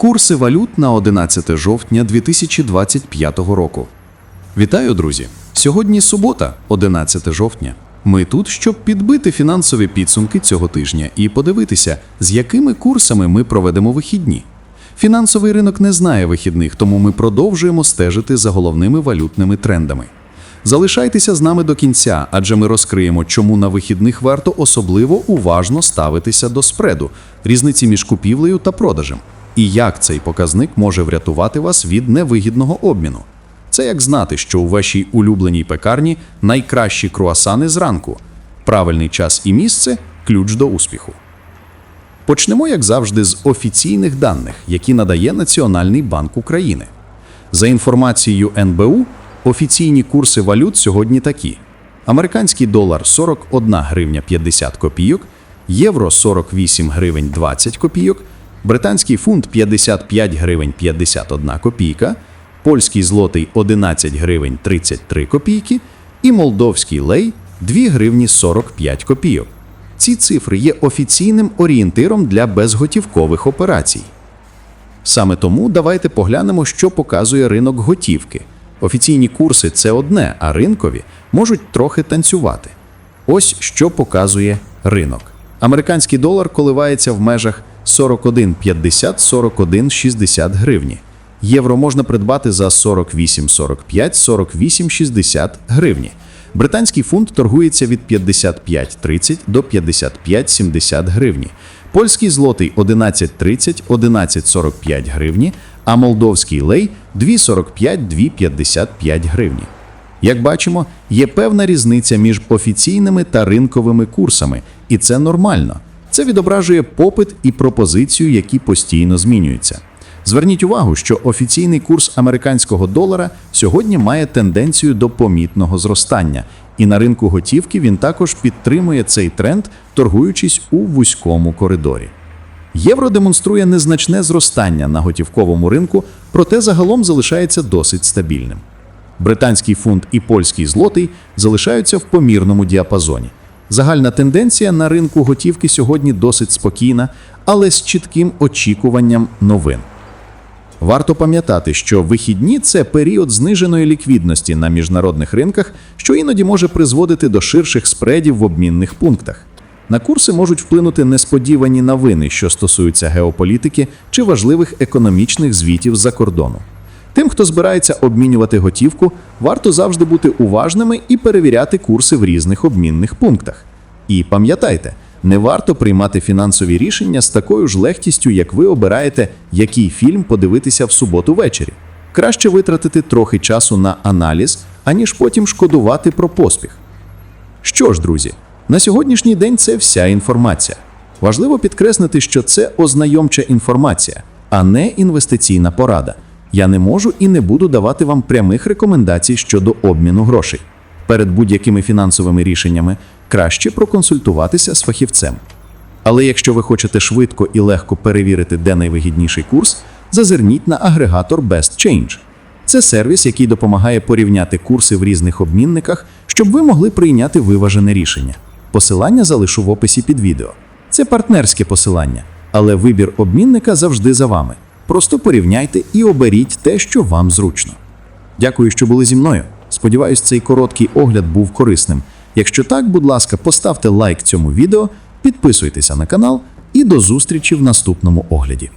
Курси валют на 11 жовтня 2025 року. Вітаю, друзі! Сьогодні субота, 11 жовтня. Ми тут, щоб підбити фінансові підсумки цього тижня і подивитися, з якими курсами ми проведемо вихідні. Фінансовий ринок не знає вихідних, тому ми продовжуємо стежити за головними валютними трендами. Залишайтеся з нами до кінця, адже ми розкриємо, чому на вихідних варто особливо уважно ставитися до спреду, різниці між купівлею та продажем, і як цей показник може врятувати вас від невигідного обміну. Це як знати, що у вашій улюбленій пекарні найкращі круасани зранку. Правильний час і місце ключ до успіху. Почнемо, як завжди, з офіційних даних, які надає Національний банк України. За інформацією НБУ, офіційні курси валют сьогодні такі: американський долар 41 гривня 50 копійок, євро 48 гривень 20 копійок, британський фунт 55 гривень 51 копійка, польський злотий 11 гривень 33 копійки і молдовський лей 2 гривні 45 копійок. Ці цифри є офіційним орієнтиром для безготівкових операцій. Саме тому давайте поглянемо, що показує ринок готівки. Офіційні курси це одне, а ринкові можуть трохи танцювати. Ось що показує ринок. Американський долар коливається в межах 41,50-41,60 гривні. Євро можна придбати за 48,45-48,60 гривні. Британський фунт торгується від 55,30 до 55,70 гривні. Польський злотий 11,30, 11,45 гривні, а молдовський лей 2,45-2,55 гривні. Як бачимо, є певна різниця між офіційними та ринковими курсами, і це нормально. Це відображує попит і пропозицію, які постійно змінюються. Зверніть увагу, що офіційний курс американського долара сьогодні має тенденцію до помітного зростання, і на ринку готівки він також підтримує цей тренд, торгуючись у вузькому коридорі. Євро демонструє незначне зростання на готівковому ринку, проте загалом залишається досить стабільним. Британський фунт і польський злотий залишаються в помірному діапазоні. Загальна тенденція на ринку готівки сьогодні досить спокійна, але з чітким очікуванням новин. Варто пам'ятати, що вихідні це період зниженої ліквідності на міжнародних ринках, що іноді може призводити до ширших спредів в обмінних пунктах. На курси можуть вплинути несподівані новини, що стосуються геополітики чи важливих економічних звітів з-за кордону. Тим, хто збирається обмінювати готівку, варто завжди бути уважними і перевіряти курси в різних обмінних пунктах. І пам'ятайте, не варто приймати фінансові рішення з такою ж легкістю, як ви обираєте, який фільм подивитися в суботу ввечері. Краще витратити трохи часу на аналіз, аніж потім шкодувати про поспіх. Що ж, друзі, на сьогоднішній день це вся інформація. Важливо підкреслити, що це ознайомча інформація, а не інвестиційна порада. Я не можу і не буду давати вам прямих рекомендацій щодо обміну грошей. Перед будь-якими фінансовими рішеннями краще проконсультуватися з фахівцем. Але якщо ви хочете швидко і легко перевірити, де найвигідніший курс, зазирніть на агрегатор Best Change. Це сервіс, який допомагає порівняти курси в різних обмінниках, щоб ви могли прийняти виважене рішення. Посилання залишу в описі під відео. Це партнерське посилання, але вибір обмінника завжди за вами. Просто порівняйте і оберіть те, що вам зручно. Дякую, що були зі мною. Сподіваюсь, цей короткий огляд був корисним. Якщо так, будь ласка, поставте лайк цьому відео, підписуйтеся на канал і до зустрічі в наступному огляді.